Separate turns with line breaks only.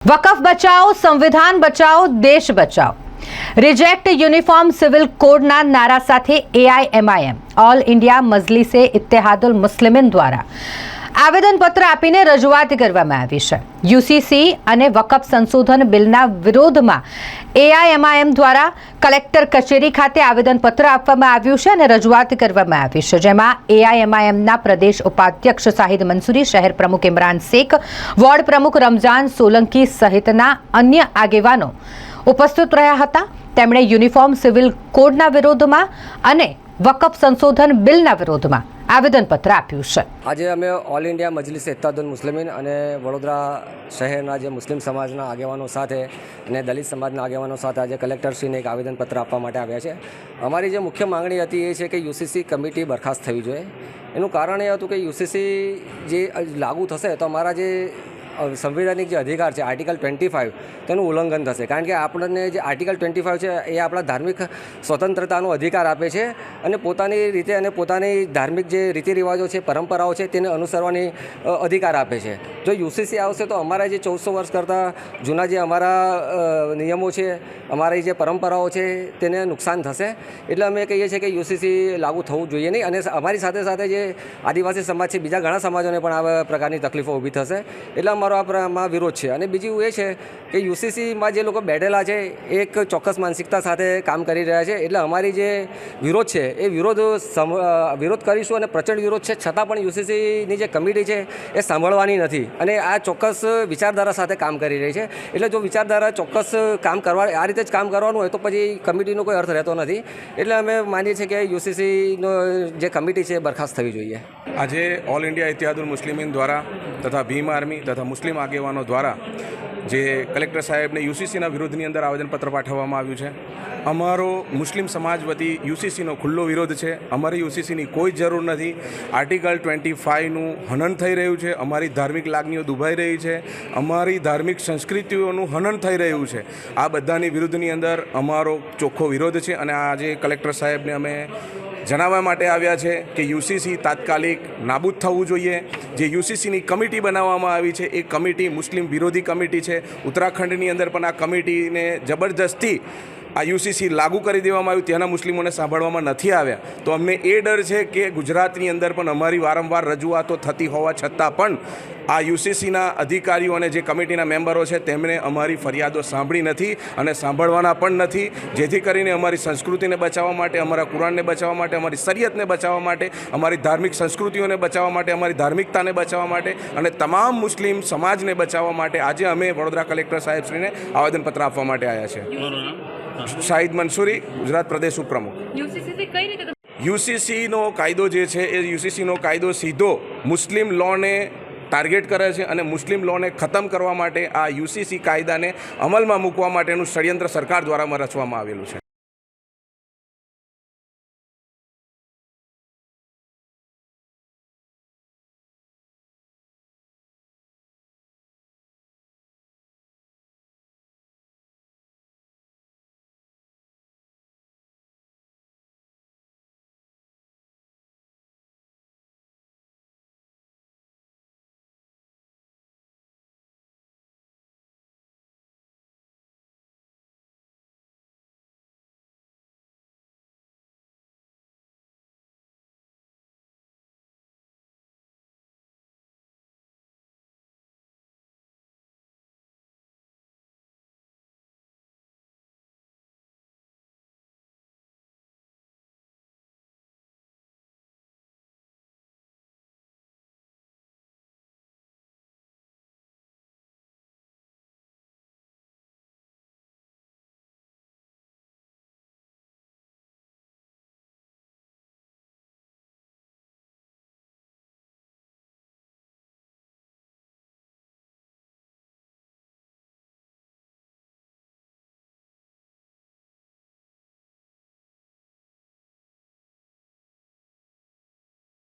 વકફ બચાવો, સંવિધાન બચાવો, દેશ બચાવો. રિજેક્ટ યુનિફોર્મ સિવિલ કોડના નારા સાથે એઆઈએમઆઈએમ ઓલ ઇન્ડિયા મજલિસે ઇત્તેહાદુલ મુસ્લિમીન દ્વારા આવેદનપત્ર આપીને રજૂઆત કરવામાં આવી છે. યુસીસી અને વકફ સંશોધન બિલના વિરોધમાં એઆઈએમઆઈએમ દ્વારા કલેક્ટર કચેરી ખાતે આવેદનપત્ર આપવામાં આવ્યું છે અને રજૂઆત કરવામાં આવી છે, જેમાં એઆઈએમઆઈએમના પ્રદેશ ઉપાધ્યક્ષ શાહિદ મંસૂરી, શહેર પ્રમુખ ઇમરાન શેખ, વોર્ડ પ્રમુખ રમઝાન સોલંકી સહિતના અન્ય આગેવાનો ઉપસ્થિત રહ્યા હતા. તેમણે યુનિફોર્મ સિવિલ કોડના વિરોધમાં અને વકફ સંશોધન બિલના વિરોધમાં આવેદનપત્ર આપ્યું છે.
આજે અમે ઓલ ઇન્ડિયા મજલિસ ઇત્તાદુલ મુસ્લિમીન અને વડોદરા શહેરના જે મુસ્લિમ સમાજના આગેવાનો સાથે અને દલિત સમાજના આગેવાનો સાથે આજે કલેક્ટરશ્રીને એક આવેદનપત્ર આપવા માટે આવ્યા છે. અમારી જે મુખ્ય માંગણી હતી એ છે કે યુસીસી કમિટી બરખાસ્ત થવી જોઈએ. એનું કારણ એ હતું કે યુસીસી જે લાગુ થશે તો અમારા જે સંવિધાનિક જે અધિકાર છે આર્ટિકલ ટ્વેન્ટી ફાઇવ તેનું ઉલ્લંઘન થશે. કારણ કે આપણને જે આર્ટિકલ ટ્વેન્ટી ફાઇવ છે, એ આપણા ધાર્મિક સ્વતંત્રતાનો અધિકાર આપે છે અને પોતાની રીતે અને પોતાની ધાર્મિક જે રીતિ રિવાજો છે, પરંપરાઓ છે, તેને અનુસરવાની અધિકાર આપે છે. જો યુસીસી આવશે તો અમારા જે ચૌદસો વર્ષ કરતાં જૂના જે અમારા નિયમો છે, અમારી જે પરંપરાઓ છે, તેને નુકસાન થશે. એટલે અમે કહીએ છીએ કે યુસીસી લાગુ થવું જોઈએ નહીં. અને અમારી સાથે સાથે જે આદિવાસી સમાજ છે, બીજા ઘણા સમાજોને પણ આ પ્રકારની તકલીફો ઊભી થશે. એટલે અમારો આ આપણામાં વિરોધ છે. અને બીજું એ છે કે યુસીસીમાં જે લોકો બેઠેલા છે એક ચોક્કસ માનસિકતા સાથે કામ કરી રહ્યા છે. એટલે અમારી જે વિરોધ છે, એ વિરોધ વિરોધ કરીશું અને પ્રચંડ વિરોધ છે. છતાં પણ યુસીસીની જે કમિટી છે, એ સાંભળવાની નથી. અને આ ચોક્કસ વિચારધારા સાથે કામ કરી રહી છે. એટલે જો વિચારધારા ચોક્કસ કામ કરવા, આ રીતે જ કામ કરવાનું હોય તો પછી કમિટીનો કોઈ અર્થ રહેતો નથી. એટલે અમે માનીએ છીએ કે યુસીસીનો જે કમિટી છે બરખાસ્ત થવી જોઈએ.
આજે ઓલ ઇન્ડિયા ઇતિહાદુલ મુસ્લિમીન દ્વારા તથા ભીમ આર્મી તથા મુસ્લિમ આગેવાનો દ્વારા જે કલેક્ટર સાહેબને યુસીસીના વિરોધની અંદર આવેદનપત્ર પાઠવવામાં આવ્યું છે. અમારો મુસ્લિમ સમાજ વતી યુસીસીનો ખુલ્લો વિરોધ છે. અમારે યુસીસીની કોઈ જરૂર નથી. આર્ટિકલ ટ્વેન્ટી ફાઇવનું હનન થઈ રહ્યું છે. અમારી ધાર્મિક લાગણીઓ દુભાઈ રહી છે. અમારી ધાર્મિક સંસ્કૃતિઓનું હનન થઈ રહ્યું છે. આ બધાની વિરુદ્ધની અંદર અમારો ચોખ્ખો વિરોધ છે અને આજે કલેક્ટર સાહેબને અમે જણાવવા માટે આવ્યા છે કે યુસીસી તાત્કાલિક નાબૂદ થવું જોઈએ. જે યુસીસીની કમિટી બનાવવામાં આવી છે, એ કમિટી મુસ્લિમ વિરોધી કમિટી છે. ઉત્તરાખંડની અંદર પણ આ કમિટીને જબરજસ્તી આ યુસીસી લાગુ કરી દેવામાં આવ્યું, ત્યાંના મુસ્લિમોને સાંભળવામાં નથી આવ્યા. તો અમને એ ડર છે કે ગુજરાતની અંદર પણ અમારી વારંવાર રજૂઆતો થતી હોવા છતાં પણ આ યુસીસીના અધિકારીઓ અને જે કમિટીના મેમ્બરો છે, તેમણે અમારી ફરિયાદો સાંભળી નથી અને સાંભળવાના પણ નથી. જેથી કરીને અમારી સંસ્કૃતિને બચાવવા માટે, અમારા કુરાનને બચાવવા માટે, અમારી શરિયતને બચાવવા માટે, અમારી ધાર્મિક સંસ્કૃતિઓને બચાવવા માટે, અમારી ધાર્મિકતાને બચાવવા માટે અને તમામ મુસ્લિમ સમાજને બચાવવા માટે આજે અમે વડોદરા કલેક્ટર સાહેબશ્રીને આવેદનપત્ર આપવા માટે આવ્યા છે. શાહિદ મંસૂરી ગુજરાત પ્રદેશ ઉપપ્રમુખ. યુસીસીનો કાયદો જે છે એ યુસીસીનો કાયદો સીધો મુસ્લિમ લોને ટાર્ગેટ કરે છે અને મુસ્લિમ લોને ખતમ કરવા માટે આ યુસીસી કાયદાને અમલમાં મૂકવા માટેનું ષડયંત્ર સરકાર દ્વારામાં રચવામાં આવેલું છે.